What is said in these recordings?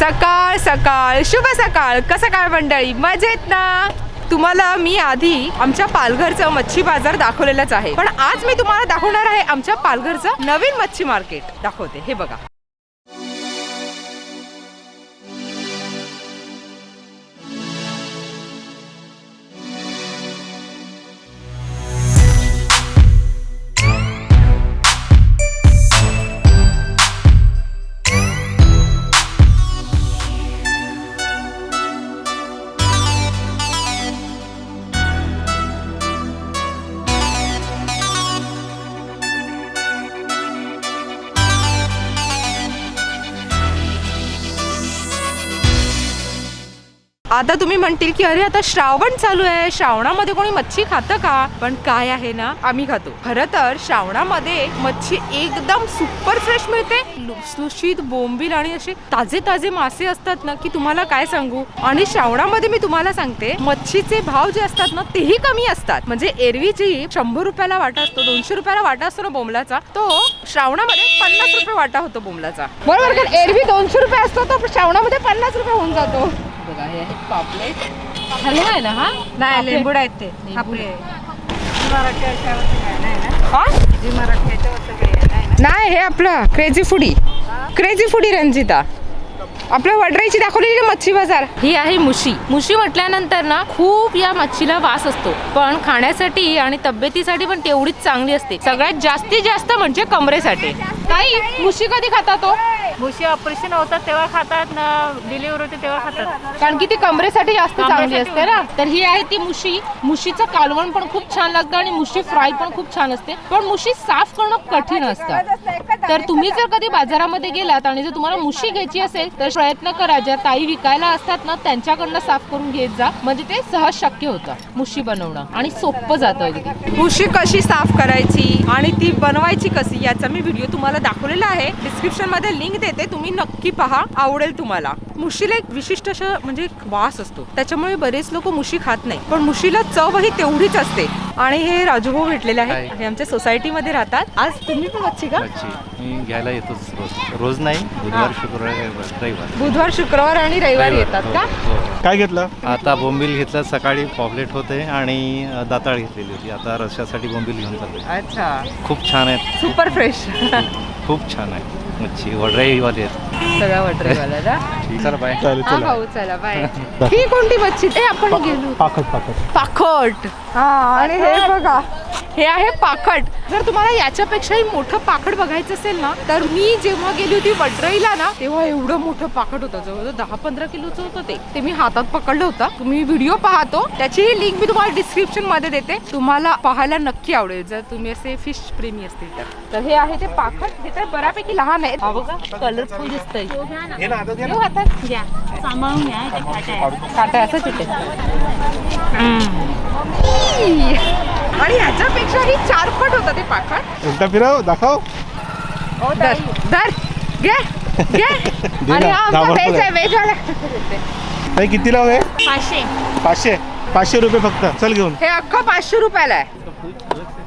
सकाळ सकाळ शुभ सकाळ कसं काय मंडळी? मजेत ना? तुम्हाला मी आधी आमच्या पालघरचं मच्छी बाजार दाखवलेलाच आहे. पण आज मी तुम्हाला दाखवणार आहे आमच्या पालघरचं नवीन मच्छी मार्केट. दाखवते हे बघा. आता तुम्ही म्हणतील की अरे आता श्रावण चालू आहे. श्रावणामध्ये कोणी मच्छी खातं का? पण काय आहे ना आम्ही खातो. खरं तर श्रावणामध्ये मच्छी एकदम सुपर फ्रेश मिळते. लुसलुशीत बोंबील आणि असे ताजे ताजे मासे असतात ना की तुम्हाला काय सांगू? आणि श्रावणामध्ये मी तुम्हाला सांगते मच्छीचे भाव जे असतात ना तेही कमी असतात. म्हणजे एरवी जी शंभर रुपयाला वाटा असतो दोनशे रुपयाला वाटा असतो ना बोंबलाचा तो श्रावणामध्ये पन्नास रुपये वाटा होतो बोंबलाचा. बरोबर कारण एरवी दोनशे रुपये असतो तो श्रावणामध्ये पन्नास रुपये होऊन जातो. बघा हे आहेत पापलेट. हलवा आहे ना हा? नाही लिंबूड आहेत ते. आपले. मराठी याच्यावरती काय नाही ना? हा? जी मराठी याच्यावरती काय नाही ना? नाही हे आपलं crazy foodie crazy foodie Ranjita. आपल्या वडराईची दाखवलेली ना मच्छी बाजार? ही आहे मुशी. मुशी म्हटल्यानंतर ना खूप या मच्छीला वास असतो. पण खाण्यासाठी आणि तब्येतीसाठी पण तेवढीच चांगली असते. सगळ्यात जास्तीत जास्त म्हणजे कमरेसाठी. ताई मुशी कधी खाता तो? मुशी ऑपरेशन होतात तेव्हा खातात ना डिलिव्हरी होते तेव्हा खातात. कारण की ती कमरेसाठी जास्त चांगली असते ना. तर ही आहे ती मुशी. मुशीचं कालवण पण खूप छान लागतं आणि मुशी फ्राय पण खूप छान असते. पण मुशी साफ करणं कठीण असतं. तर तुम्ही जर कधी बाजारामध्ये गेलात आणि जर तुम्हाला मुशी घ्यायची असेल तर प्रयत्न करा. ज्या ताई विकायला असतात ना त्यांच्याकडनं साफ करून घेत जा. म्हणजे ते सहज शक्य होतं. मुशी बनवणं. आणि सोपं जातं अगदी. मुशी कशी साफ करायची आणि ती बनवायची कशी याचा मी व्हिडिओ तुम्हाला दाखवलेला आहे. डिस्क्रिप्शनमध्ये लिंक देते. तुम्ही नक्की पहा. आवडेल तुम्हाला. मुशीला एक विशिष्ट असं म्हणजे एक वास असतो. त्याच्यामुळे बरेच लोक मुशी खात नाही. पण मुशीला चवही तेवढीच असते. आणि हे राजूभाऊ भेटलेले आहेत. हे आमच्या सोसायटीमध्ये राहतात. आज तुम्ही पण मच्छी का मच्छी मी घ्यायला येतोच रोज. रोज नाही बुधवार शुक्रवार रविवार. बुधवार शुक्रवार आणि रविवारी येतात हो, का? हो. काय घेतलं? आता बोंबील घेतलं सकाळी पॉपलेट होते आणि दाताळ घेतलेली होती. आता रश्यासाठी बोंबील घेऊन चाललोय. अच्छा. खूप छान आहेत. सुपर फ्रेश खूप छान आहे मच्छी वडराईवाली आहेत. सगळ्या वटरेवाला ना चला बाय चालेल हा चला. भाऊ चला बाय ही कोणती मच्छी? ते आपण गेलो. पाकट पाकट पाखट. हा आणि हे बघा. हे आहे पाखट. जर तुम्हाला याच्यापेक्षाही मोठं पाखट बघायचं असेल ना तर मी जेव्हा गेली होती वडराईला ना तेव्हा एवढं मोठं पाखट होतं. जवळजवळ दहा पंधरा किलोचं होतं ते. ते मी हातात पकडलं होतं. तुम्ही व्हिडिओ पाहतो. त्याची लिंक मी तुम्हाला डिस्क्रिप्शनमध्ये देते. तुम्हाला पाहायला नक्की आवडेल. जर तुम्ही असे फिश प्रेमी असतील तर. तर हे आहे ते पाखट. हे तर बऱ्यापैकी लहान आहेत हा कलरफुल दिसतंय. घेऊ हातात घ्या. सांभाळून घ्या ते खायचं काटा असं तिथे आणि ह्याच्यापेक्षाही चार पट होतं ते पाखट उलटा फिरव दाखव. दर. दर घे घे. आणि हा आमचा आहे वाला. ताई कितीला हवे पाचशे. पाचशे. पाचशे रुपये फक्त. चल घेऊन. हे अख्खं पाचशे रुपयाला आहे.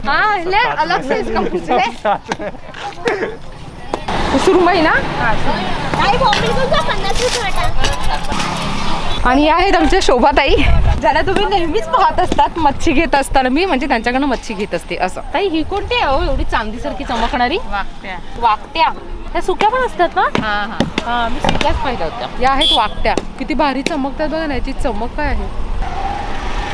हा ले अलग से इसका ले. सुरमई ना? आणि या आहेत आमच्या शोभाताई. ज्याला तुम्ही नेहमीच पाहत असतात मच्छी घेत असताना. मी म्हणजे त्यांच्याकडनं मच्छी घेत असते असं. ताई ही कोणती आहे? हो एवढी चांदीसारखी चमकणारी. वागत्या वाकट्या. त्या सुक्या पण असतात ना? हा हा. हा मी सुक्याच पाहिल्या होत्या. या आहेत वाकट्या. किती भारी चमकतात बघा ना याची चमक काय आहे.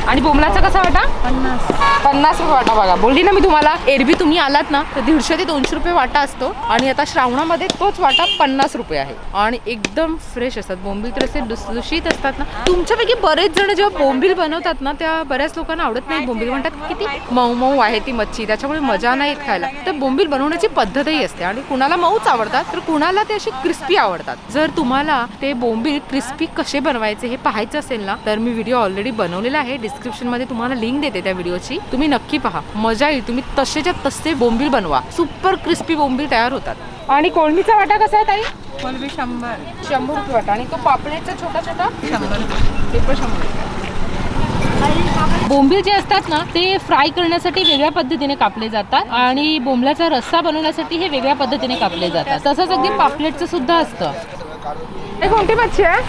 आणि बोमलाचा कसा वाटा? पन्नास. पन्नास रुपये वाटा बघा. बोलली ना मी तुम्हाला एरवी तुम्ही आलात ना तर दीडशे ते दोनशे रुपये वाटा असतो. आणि आता श्रावणामध्ये तोच वाटा पन्नास रुपये आहे. आणि एकदम फ्रेश असतात. बोंबील तर असे लुसलुशीत असतात ना. तुमच्यापैकी बरेच जण जेव्हा बोंबील बनवतात ना त्या बऱ्याच लोकांना आवडत नाही. बोंबील म्हणतात किती मऊ मऊ आहे ती मच्छी त्याच्यामुळे मजा नाही खायला. तर बोंबील बनवण्याची पद्धतही असते. आणि कुणाला मऊच आवडतात तर कुणाला ते असे क्रिस्पी आवडतात. जर तुम्हाला ते बोंबील क्रिस्पी कसे बनवायचे हे पाहायचं असेल ना तर मी व्हिडिओ ऑलरेडी बनवलेला आहे. डिस्क्रिप्शनमध्ये तुम्हाला लिंक देते त्या व्हिडिओची तुम्ही नक्की पहा. मजा येईल. तुम्ही तसेच्या तसे बोंबील बनवा. सुपर क्रिस्पी बोंबील तयार होतात. आणि कोळमीचा वाटा कसा आहे ताई? कोलबी शंभर. शंभर रुपये वाटा. आणि तो पापलेटचा छोटा छोटा? शंभर ते पण शंभर बोंबील जे असतात ना ते फ्राय करण्यासाठी वेगळ्या पद्धतीने कापले जातात. आणि बोंबल्याचा रस्सा बनवण्यासाठी हे वेगळ्या पद्धतीने कापले जातात. तसंच अगदी पापलेटचं सुद्धा असतं. हे कोणती मच्छी आहे?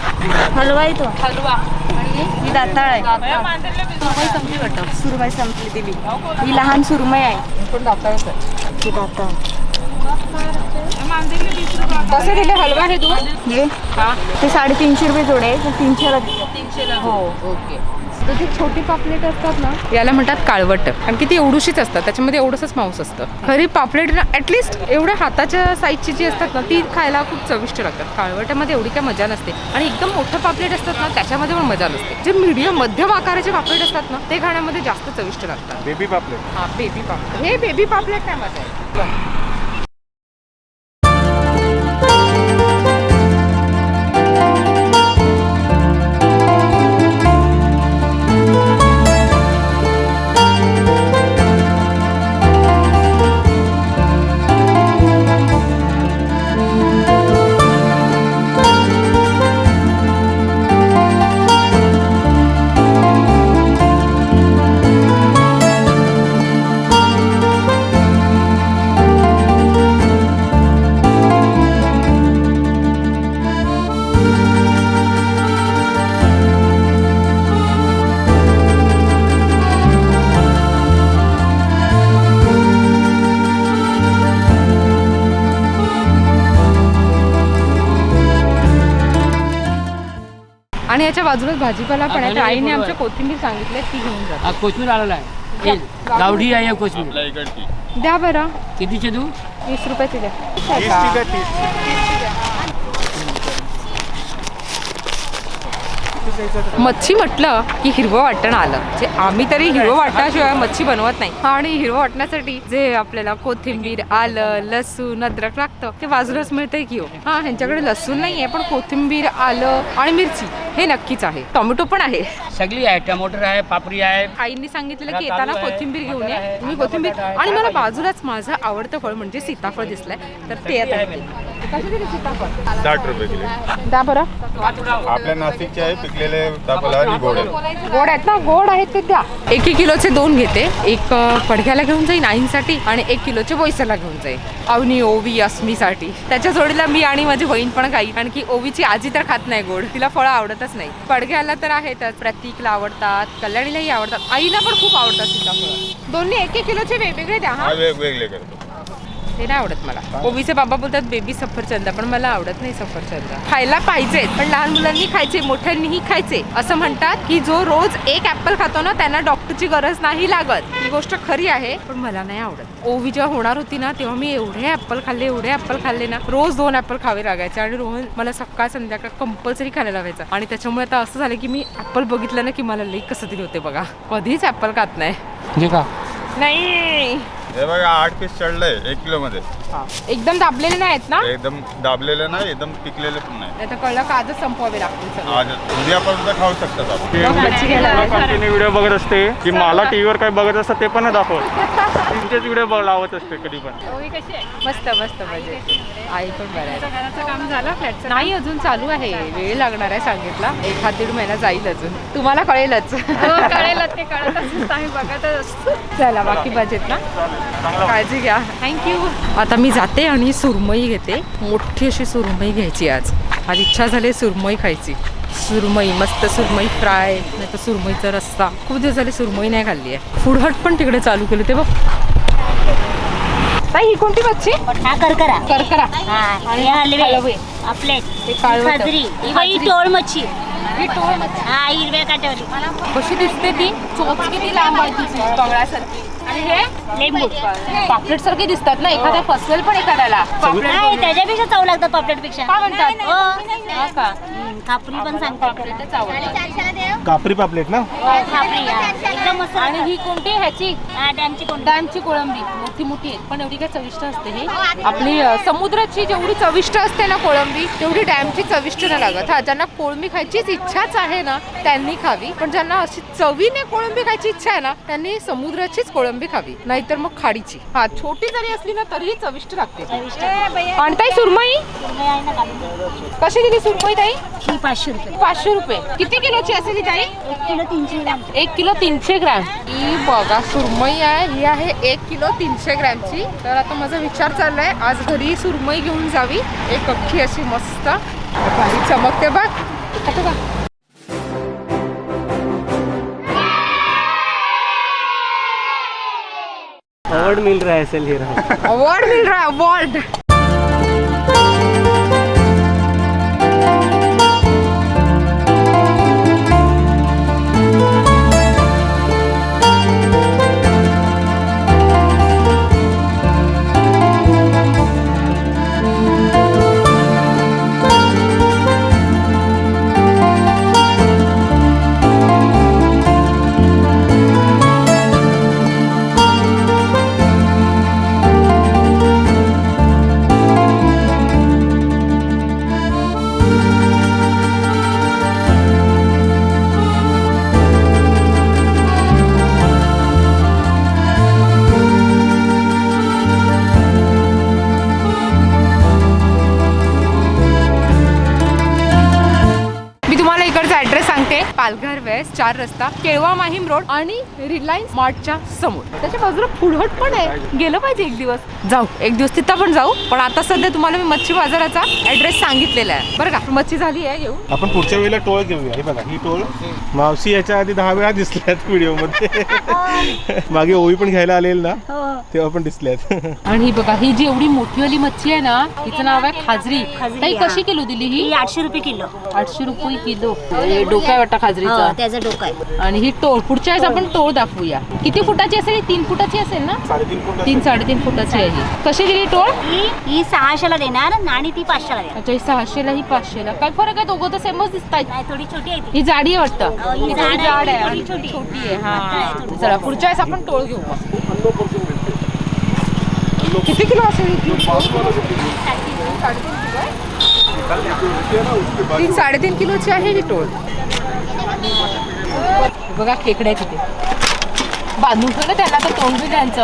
हलवा आहे तो. हलवा. ही दाताळ आहे. सुरमई संपली दिली. ही लहान सुरमई आहे. पण दाताळच आहे. ही दाताळ. कसे दिले हलवा हे तू हे? ते साडेतीनशे रुपये जोड तीनशेला तीनशेला हो. ओके. तर जी छोटी पापलेट असतात ना याला म्हणतात काळवट. कारण की ती एवढूशीच असतात त्याच्यामध्ये एवढंच मांस असतं. खरी पापलेट ना ॲटलिस्ट एवढ्या हाताच्या साईजची जी असतात ना ती खायला खूप चविष्ट लागतात. काळवटामध्ये एवढी काय मजा नसते. आणि एकदम मोठं पापलेट असतात ना त्याच्यामध्ये पण मजा नसते. जे मीडियम मध्यम आकाराचे पापलेट असतात ना ते खाण्यामध्ये जास्त चविष्ट लागतात. बेबी पापलेट. हा बेबी पापलेट. हे बेबी पापलेट काय मजा याच्या बाजूलाच भाजीपाला पण आहे तर आईने आमच्या कोथिंबीर सांगितले ती घेऊन जा. हा कोथमीर आलेला आहे. हे गावठी आहे कोथमीर द्या बरं. कितीचे तू? वीस रुपयाची द्या तीस ठीक आहे तीस मच्छी म्हटलं की हिरवं वाटण आलं. जे आम्ही तरी हिरवं वाटणाशिवाय मच्छी बनवत नाही. आणि हिरवं वाटण्यासाठी जे आपल्याला कोथिंबीर आलं लसूण अद्रक लागतं ते बाजूलाच मिळतंय की हो? हा ह्यांच्याकडे लसूण नाही आहे पण कोथिंबीर आलं आणि मिरची हे नक्कीच आहे. टोमॅटो पण आहे. सगळी आहे टमाटर आहे पापडी आहे. आईंनी सांगितलेलं की येताना कोथिंबीर घेऊन ये. मी कोथिंबीर आणि मला. बाजूलाच माझं आवडतं फळ म्हणजे सीताफळ दिसलंय. तर ते आता साठ रुपये किलो. द्या बरं. आपल्या नाशिकचे आहे पिकलेले तापला आणि गोड आहे गोड आहेत ना? गोड आहेत ते द्या. एक एक किलोचे दोन घेते. एक अ, पडघ्याला घेऊन जाईन आईंसाठी आणि एक किलोचे बोईसरला घेऊन जाईन. अवनी ओवी अस्मीसाठी. त्याच्या जोडीला मी आणि माझी बहीण पण खाई कारण की ओवीची आजी तर खात नाही गोड. तिला फळं आवडतच नाही. पडघ्याला तर आहेतच प्रतीकला आवडतात कल्याणीलाही आवडतात. आईला पण खूप आवडतात सीताफळ. दोन्ही एक एक किलोचे वेगवेगळे द्या हा. हा वेगवेगळे करतो. ते नाही आवडत मला. ओबीचे बाबा बोलतात बेबी सफरचंद. पण मला आवडत नाही सफरचंद. खायला पाहिजे पण लहान मुलांनी खायचे मोठ्यांनीही खायचे. असं म्हणतात की जो रोज एक ऍपल खातो ना त्यांना डॉक्टरची गरज नाही लागत. ही गोष्ट खरी आहे पण मला नाही आवडत. ओवी जेव्हा होणार होती ना तेव्हा मी एवढे ऍपल खाल्ले एवढे ऍपल खाल्ले ना रोज दोन ऍपल खावे लागायचे. आणि रोहन मला सकाळ संध्याकाळ कंपल्सरी खायला लावायचा. आणि त्याच्यामुळे आता असं झालं की मी ऍपल बघितलं ना की मला लई कसं तरी होते बघा. कधीच ऍपल खात नाही. जे का? नाही. हे बघा आठ पीस चढलंय एक किलोमध्ये. मध्ये एकदम दाबलेले नाही आहेत ना? एकदम दाबलेले नाही एकदम पिकलेले पण नाही. तर कळलं का आजच संपवावे लागतील सगळे? आज उद्यापर्यंत खाऊ शकतात आपण. कंटिन्यू व्हिडिओ बघत असते की मला टीव्हीवर काय बघत असतं ते पण दाखवत. तुमचेच व्हिडिओ लावत असते कधी पण. मस्त मस्त मजे आई पण बरं आहे. काम झालं फ्लॅटचं नाही अजून चालू आहे. वेळ लागणार आहे सांगितला. एक हा दीड महिना जाईल अजून. तुम्हाला कळेलच. कळेल ते कळतच आम्ही बघतच असतो. चला बाकी बजेट ना? काळजी घ्या. थँक्यू आता मी जाते आणि सुरमई घेते. मोठी अशी सुरमई घ्यायची आज. आज इच्छा झाली सुरमई खायची. सुरमई मस्त सुरमई फ्राय नाही तर सुरमईचा रस्सा. खूप दिवस झाले सुरमई नाही खाल्ली आहे. फूड हट पण तिकडे चालू केलं ते बघ. ताई ही कोणती मच्छी हा करकरा. करकरा. हलवे आपले. हे काळवट. खाजरी. ही बाई खाजरी. टोळ मच्छी. ही टोळ मच्छी. हा हिरव्या कशी दिसते ती? चोच किती लांब आहे तिची बगळ्यासारखी हे लिंबू पापलेट सारखे दिसतात ना एखाद्या फसवेल पण एखाद्याला. नाही त्याच्यापेक्षा चव लागतात पापलेटपेक्षा. काय म्हणतात? हो. हा का? खापरी पण सांगतात कापरी पापलेट ना? खापरी हा. एकदम मस्त. आणि ही कोणती ह्याची? हा, डॅमची कोणती? डॅमची कोळंबी. मोठी मोठी आहे. पण एवढी काय चविष्ट असते ही. आपली अ, समुद्राची जेवढी चविष्ट असते ना कोळंबी तेवढी डॅमची चविष्ट नाही लागत. हा ज्यांना कोळंबी खायचीच इच्छाच आहे ना त्यांनी खावी. पण ज्यांना अशी चवीने कोळंबी खायची इच्छा आहे ना त्यांनी समुद्राचीच कोळंबी खावी. नाहीतर मग खाडीची. हा छोटी जरी असली ना तरीही चविष्ट लागते. आणि ताई सुरमई? सुरमई आहे ना काढून दे. कशी दिली सुरमई ताई? ही पाचशे रुपये. पाचशे रुपये. किती किलोची असेल ही ताई? एक किलो तीनशे ग्राम. एक किलो तीनशे ग्रॅम. ही बघा सुरमई आहे. ही आहे एक किलो तीनशे ग्रॅमची. तर आता माझा विचार चाललाय आज घरी सुरमई घेऊन जावी. एक अख्खी अशी मस्त भारी चमकते बघ. आता बघ. अवार्ड मिल रहा है ऐसे ले रहा हूँ अवॉर्ड मिल रहा है अवॉर्ड पालघर वेस्ट चार रस्ता केळवा माहीम रोड आणि रिलायन्स मार्टच्या समोर. त्याच्या बाजूला फुडहट पण आहे. गेलं पाहिजे एक दिवस. जाऊ एक दिवस तिथं पण जाऊ. पण आता सध्या तुम्हाला मी मच्छी बाजाराचा ऍड्रेस सांगितलेला आहे. बरं का? मच्छी झाली आहे येऊ. आपण पुढच्या वेळेला टोळ घेऊया. हे बघा ही टोळ मावशी याच्या आधी दहा वेळा दिसल्यात व्हिडिओमध्ये. मागे ओवी पण घ्यायला आलेल ना तेव्हा पण दिसल्यात आणि ही बघा ही जी एवढी मोठीवाली मच्छी आहे ना तिचं नाव आहे खाजरी. ताई हा. कशी किलो दिली ही? ही आठशे रुपये किलो. आठशे रुपये किलो. हे डोक्या वाटा हो खाजरीचा त्याचं डोकं आहे. आणि ही टोळ पुढच्या वेळेस आपण टोळ दाखवूया. किती फुटाची असेल ही? तीन फुटाची असेल ना? साडेतीन फूट तीन साडेतीन फुटाची आहे ही. कशी दिली टोळ? ही ही सहाशेला देणार आणि ती पाचशेला देणार. अच्छा ही सहाशेला ही पाचशेला. काय फरक आहे? दोघं तर सेमच दिसत आहेत नाही थोडी छोटी आहे ती. ही जाडी आहे वाटतं. हो, ही ही जाड थोडी आहे, जाड आहे थोडी आणि छोटी. छोटी आहे. हा. चला पुढच्या वेळेस आपण टोळ घेऊ मग. किती किलो असेल ही? टोळ? साडेतीन किलो आहे? तीन साडेतीन किलोची आहे ही टोळ. बघा खेकडे तिथे. बांधून ठेवलं त्याला तर तोंड बी त्यांचं.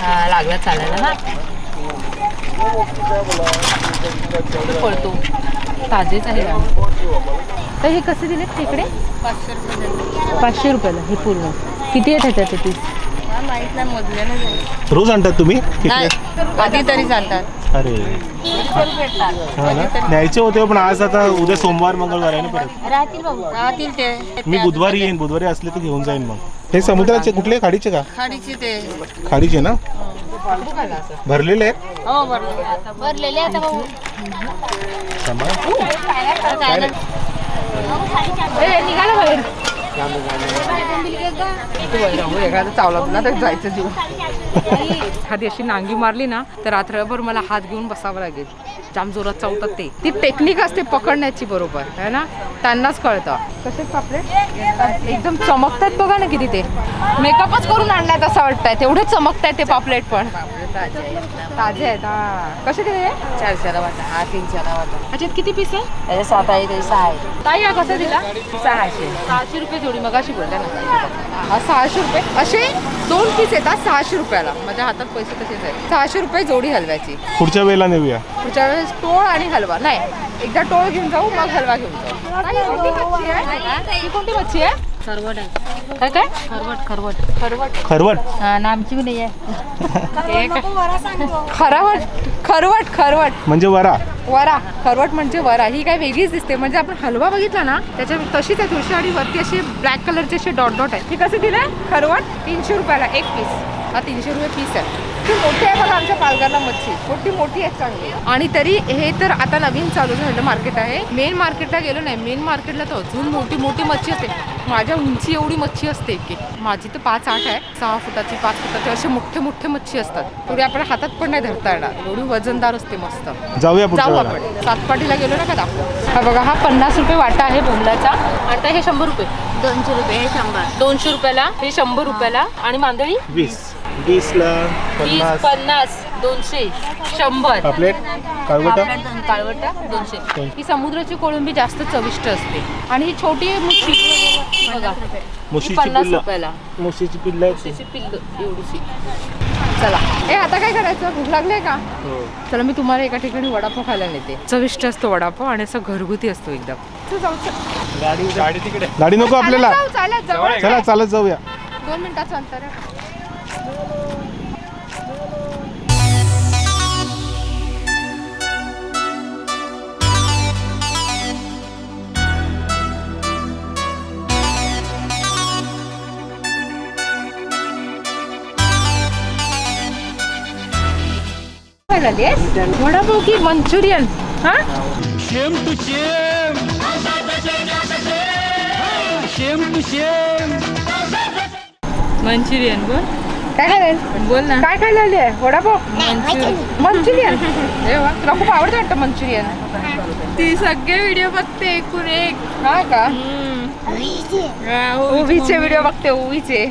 हा लागला चालायला ना. पळतो. ताजेच आहे. तर हे कसे दिले खेकडे? पाचशे रुपयाला हे पूर्ण. किती आहे त्याच्यात पीस रोज आणतात तुम्ही? आधी तरी चालतात अरे. हा ना? न्यायचे होते पण आज आता उद्या सोमवार मंगळवार आहे ना परत. राहतील भाऊ. राहतील ते. मी बुधवारी येईन बुधवारी असले तर घेऊन जाईन मग. हे समुद्राचे कुठले? खाडीचे का? खाडीचे ते. खाडीचे ना? भरलेले आहेत? हो भरलेले आता भाऊ. ए, निघाला बाहेर. एखादा चावला ना तर जायचं जीव एखादी अशी नांगी मारली ना तर रात्रभर मला हात घेऊन बसावं लागेल. जाम जोरात चावतात ते. ती टेक्निक असते पकडण्याची बरोबर है ना? त्यांनाच कळतं. कसे पापलेट एकदम चमकतात बघा ना किती ते. मेकअपच करून आणलाय असं वाटतंय. तेवढे चमकतायत ते पापलेट पण. ताजे आहेत हा. कसे ते चारशेला वाटा. हा तीनशेला वाटा. त्याच्यात किती पीस आहे? सात आहे सहा आहे. ताई हा कसा दिला? सहाशे. सहाशे रुपये जोडी मगाशी बोलल्या ना. हा सहाशे रुपये. असे दोन पीस येतात सहाशे रुपयाला. माझ्या हातात पैसे तसेच आहेत. सहाशे रुपये जोडी हलव्याची. पुढच्या वेळेला नेऊया. पुढच्या वेळेस टोळ आणि हलवा. नाही एकदा टोळ घेऊन जाऊ मग हलवा घेऊन जाऊ. ही कोणती मच्छी आहे? आहे. काय काय? खरवट खरवट खरवट खरवट हा नामची बी नाही आहे. खरावट खरवट खरवट म्हणजे वरा? वरा. खरवट म्हणजे वरा. ही काय वेगळीच दिसते. म्हणजे आपण हलवा बघितला ना त्याच्या तशीच आहे तुळशी आणि वरती असे ब्लॅक कलरचे असे डॉट डॉट आहे. ही कसे दिले खरवट तीनशे रुपयाला एक पीस हा तीनशे रुपये पीस आहे. ती मोठी आहे बघा आमच्या पालघरला मच्छी. मोठी मोठी आहे चांगली. आणि तरी हे तर आता नवीन चालू झालेलं मार्केट आहे. मेन मार्केटला गेलो नाही. मेन मार्केटला तर अजून मोठी मोठी मच्छी असते. माझ्या उंची एवढी मच्छी असते की. माझी तर पाच आठ आहे. सहा फुटाची पाच फुटाची असे मोठे मोठे मच्छी असतात. थोडी आपल्या हातात पण नाही धरता येणार. एवढी वजनदार असते मस्त. जाऊया जाऊ आपण. सातपाटीला गेलो ना का दाखव? हा बघा हा पन्नास रुपये वाटा आहे बोंबलाचा. आणि आता हे शंभर रुपये. दोनशे रुपये हे शंभर. दोनशे रुपयाला हे शंभर रुपयाला आणि मांदळी वीस. वीसला वीस पन्नास. पन्नास दोनशे शंभर. पापलेट काळवटा? काळवटा दोनशे. ही समुद्राची कोळंबी जास्त चविष्ट असते. आणि ही छोटी मुशी बघा. ही मुशीची पन्नास पिल्लं. रुपयाला. मुशीची पिल्लं आहेत. मुशीची पिल्ल एवढीशी. चला. ए आता काय करायचं? भूक लागली का? चला मी तुम्हाला एका ठिकाणी वडापाव खायला नेते. चविष्ट असतो वडापाव आणि असं घरगुती असतो एकदम. जाऊ, चल. गाडी गाडी तिकडे. गाडी नको आपल्याला. चालत जाऊ, चालत जवळ चला चालत जाऊया. दोन मिनिटाचं अंतर आहे. वडापाव की मंचुरियन हा? Same to shame shame to shame Manchurian बोल. काय खायला बोल ना. काय आली आहे? वडापाव? मंचुरियन? तुला खूप आवडतं वाटतं मंचुरियन. ती सगळे व्हिडिओ बघते एकूण एक. हा का. ओवीचे व्हिडिओ बघते ओवीचे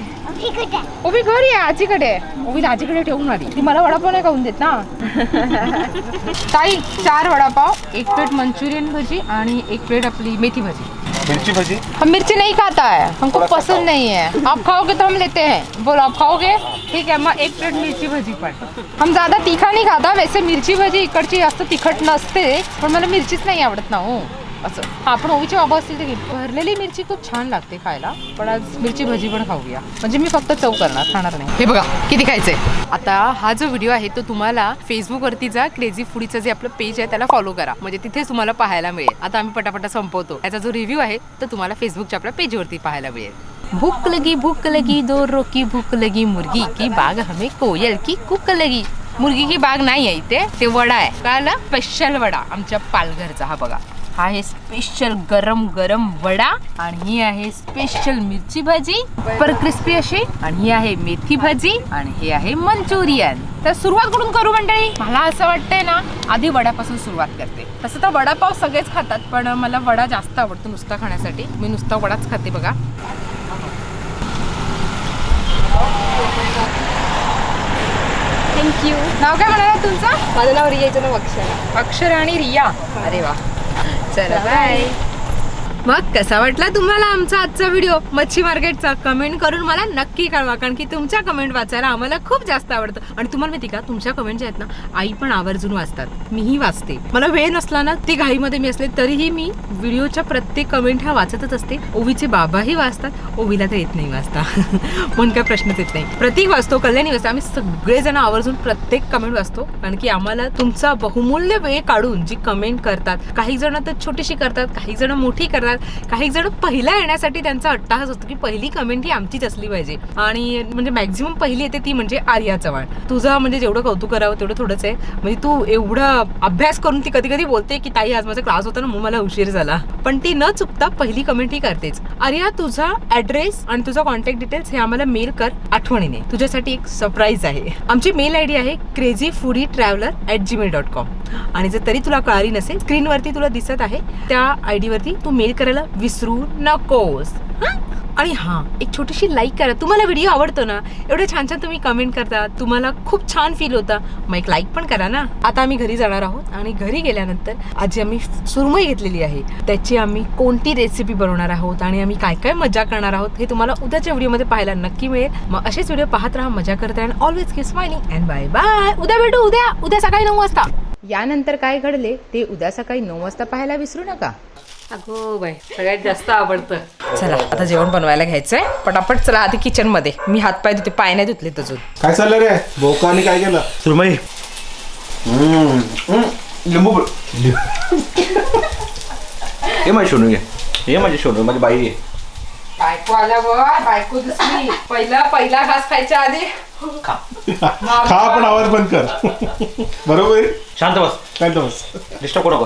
ओवी घरी आहे आजीकडे. आहे. ओवी आजीकडे ठेवून आली. ती मला वडापाव नाही खाऊन देत ना. ताई चार वडापाव एक प्लेट मंचुरियन भजी आणि एक प्लेट आपली मेथी भजी. मिरची भजी? हम मिर्ची नहीं खाता है। हमको पसंद नहीं है। आप खाओगे तो हम लेते हैं। बोलो आप खाओगे? ठीक है मग एक प्लेट मिरची भजी पण हम ज्यादा तीखा नहीं खाता वैसे मिरची भजी इकडची जास्त तिखट नसते पण मला मिरचीच नाही आवडत ना हो। असं. हा पण ओवीची बाबा असतील तर घेईल. भरलेली मिरची खूप छान लागते खायला पण आज मिरची भजी पण खाऊया. म्हणजे मी फक्त चव करणार खाणार नाही. हे बघा किती खायचंय. आता हा जो व्हिडिओ आहे तो तुम्हाला फेसबुकवरती जा क्रेझी फुडीचं जे आपलं पेज आहे त्याला फॉलो करा. म्हणजे तिथेच तुम्हाला पाहायला मिळेल. आता आम्ही पटापटा संपवतो. याचा जो रिव्ह्यू आहे तो तुम्हाला फेसबुकच्या आपल्या पेजवरती पाहायला मिळेल. भूक लगी भूक लगी दो रोकी भूक लगी. मुर्गी की बाग हमें कोयल की कुक लगी. मुर्गी की बाग नाही आहे इथे ते वडा आहे. कळाला स्पेशल वडा आमच्या पालघरचा हा बघा. हा आहे स्पेशल गरम गरम वडा आणि ही आहे स्पेशल मिरची भाजी. पर क्रिस्पी अशी. आणि ही आहे मेथी भाजी आणि हे आहे मंचुरियन. तर सुरुवात कुठून करू मंडळी? मला असं वाटतंय ना आधी वड्यापासून सुरुवात करते. तसं तर वडापाव सगळेच खातात पण मला वडा जास्त आवडतो नुसता खाण्यासाठी. मी नुसता वडाच खाते बघा. थँक्यू नाव काय म्हणाला तुमचं? माझं नाव नाव अक्षर. अक्षर आणि रिया. अरे वा. चला बाय मग कसा वाटला तुम्हाला आमचा आजचा व्हिडिओ मच्छी मार्केटचा कमेंट करून मला नक्की कळवा कारण की तुमच्या कमेंट वाचायला आम्हाला खूप जास्त आवडतं. आणि तुम्हाला माहिती का तुमच्या कमेंट ज्या आहेत ना आई पण आवर्जून वाचतात. मीही वाचते. मला वेळ नसला ना ती घाईमध्ये मी असले तरीही मी व्हिडिओच्या प्रत्येक कमेंट ह्या वाचतच असते. ओवीचे बाबाही वाचतात ओवीला तर येत नाही वाचता. म्हणून काय प्रश्नच येत नाही. प्रतीक वाचतो कल्याणी वाचतो आम्ही सगळेजण आवर्जून प्रत्येक कमेंट वाचतो कारण की आम्हाला तुमचा बहुमूल्य वेळ काढून जी कमेंट करतात काही जण तर छोटीशी करतात काही जण मोठी करतात काही जण पहिला येण्यासाठी त्यांचा अट्टाहास असतो की पहिली कमेंट ही आमचीच असली पाहिजे. आणि म्हणजे मॅक्झिमम पहिली येते ती म्हणजे आर्या चव्हाण. तुझं म्हणजे जेवढं कौतुक करावं तेवढं थोडंच आहे. म्हणजे तू एवढा अभ्यास करून ती कधी कधी बोलते की ताई आज माझा क्लास होता ना मला उशीर झाला. पण ती न चुकता पहिली कमेंट ही करतेच. आर्या तुझा ऍड्रेस आणि तुझा कॉन्टॅक्ट डिटेल्स हे आम्हाला मेल कर आठवणीने. तुझ्यासाठी एक सरप्राईज आहे. आमची मेल आय डी आहे crazy foodie traveller at Gmail dot com आणि जर तरी तुला कळाली नसेल स्क्रीनवरती तुला दिसत आहे त्या आय डीवरती तू मेल करायला विसरू नकोस. आणि हां एक छोटीशी लाईक करा. तुम्हाला व्हिडिओ आवडतो ना एवढे छान छान तुम्ही कमेंट करता तुम्हाला खूप छान फील होता. मग एक लाईक पण करा ना. आता आम्ही घरी जाणार आहोत आणि घरी गेल्यानंतर आजी आम्ही सुरमई घेतलेली आहे. त्याची आम्ही कोणती रेसिपी बनवणार आहोत आणि आम्ही काय काय मजा करणार आहोत हे तुम्हाला उद्याच्या व्हिडिओमध्ये पाहायला नक्की मिळेल. मग असेच व्हिडिओ पाहत राहा मजा करता and always keep smiling and bye bye उद्या भेटू उद्या. उद्या सकाळी नऊ वाजता. यानंतर काय घडले ते उद्या सकाळी नऊ वाजता पाहायला विसरू नका. अगो बाय सगळ्यात जास्त आवडतं. चला आता जेवण बनवायला घ्यायचंय पटापट चला आधी किचनमध्ये. मी हात पाय धुते पाय नाही धुतलेत अजून. काय चाललं रे? बोकाने काय केलं? सुरमई. लिंबू हे माझी सोनू घे हे माझी सोनू माझी बाई आहे बायको बायको दिसली पहिला पहिला घास खायच्या आधी. खा. पण आवाज बंद कर. बरोबर? आहे? शांत बस. काय तर बस. डिस्टर्ब करू नको.